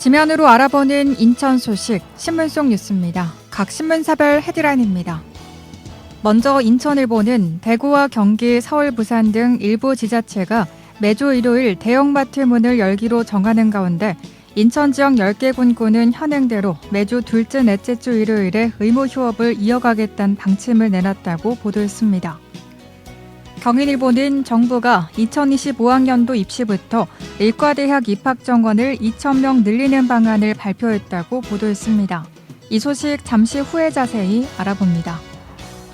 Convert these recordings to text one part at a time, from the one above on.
지면으로 알아보는 인천 소식 신문 속 뉴스입니다. 각 신문사별 헤드라인입니다. 먼저 인천일보는 대구와 경기, 서울, 부산 등 일부 지자체가 매주 일요일 대형마트 문을 열기로 정하는 가운데 인천 지역 10개 군구는 현행대로 매주 둘째, 넷째 주 일요일에 의무 휴업을 이어가겠다는 방침을 내놨다고 보도했습니다. 경인일보는 정부가 2025학년도 입시부터 일과대학 입학 정원을 2,000명 늘리는 방안을 발표했다고 보도했습니다. 이 소식 잠시 후에 자세히 알아봅니다.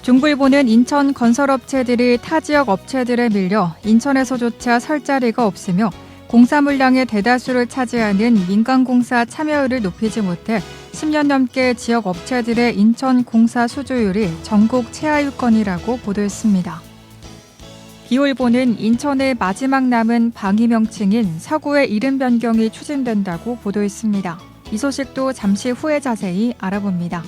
중부일보는 인천 건설업체들이 타 지역 업체들에 밀려 인천에서조차 설 자리가 없으며 공사 물량의 대다수를 차지하는 민간공사 참여율을 높이지 못해 10년 넘게 지역 업체들의 인천 공사 수주율이 전국 최하위권이라고 보도했습니다. 기호일보는 인천의 마지막 남은 방위 명칭인 서구의 이름 변경이 추진된다고 보도했습니다. 이 소식도 잠시 후에 자세히 알아봅니다.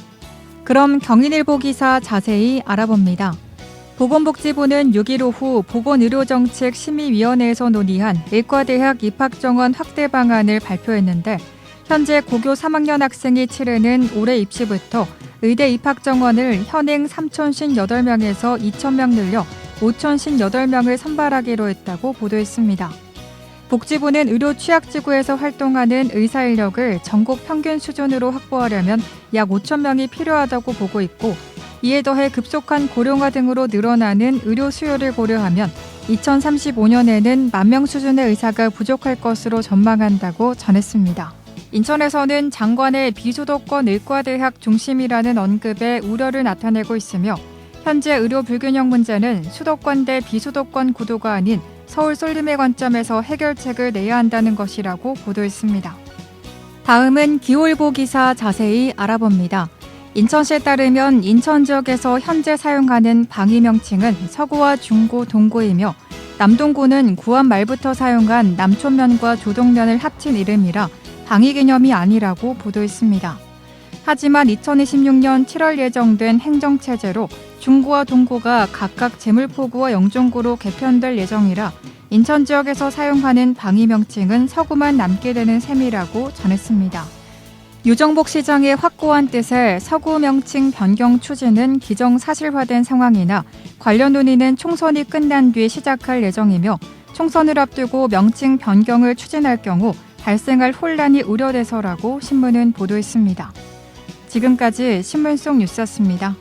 그럼 경인일보 기사 자세히 알아봅니다. 보건복지부는 6일 오후 보건의료정책 심의위원회에서 논의한 의과대학 입학정원 확대 방안을 발표했는데 현재 고교 3학년 학생이 치르는 올해 입시부터 의대 입학 정원을 현행 3,058명에서 2,000명 늘려 5,058명을 선발하기로 했다고 보도했습니다. 복지부는 의료 취약지구에서 활동하는 의사 인력을 전국 평균 수준으로 확보하려면 약 5천 명이 필요하다고 보고 있고 이에 더해 급속한 고령화 등으로 늘어나는 의료 수요를 고려하면 2035년에는 만 명 수준의 의사가 부족할 것으로 전망한다고 전했습니다. 인천에서는 장관의 비수도권 의과대학 중심이라는 언급에 우려를 나타내고 있으며 현재 의료 불균형 문제는 수도권 대 비수도권 구도가 아닌 서울 쏠림의 관점에서 해결책을 내야 한다는 것이라고 보도했습니다. 다음은 기홀보 기사 자세히 알아봅니다. 인천시에 따르면 인천 지역에서 현재 사용하는 방위 명칭은 서구와 중고, 동구이며 남동구는 구원 말부터 사용한 남촌면과 조동면을 합친 이름이라 방위 개념이 아니라고 보도했습니다. 하지만 2026년 7월 예정된 행정체제로 중구와 동구가 각각 제물포구와 영종구로 개편될 예정이라 인천 지역에서 사용하는 방위 명칭은 서구만 남게 되는 셈이라고 전했습니다. 유정복 시장의 확고한 뜻에 서구 명칭 변경 추진은 기정사실화된 상황이나 관련 논의는 총선이 끝난 뒤 시작할 예정이며 총선을 앞두고 명칭 변경을 추진할 경우 발생할 혼란이 우려돼서라고 신문은 보도했습니다. 지금까지 신문 속 뉴스였습니다.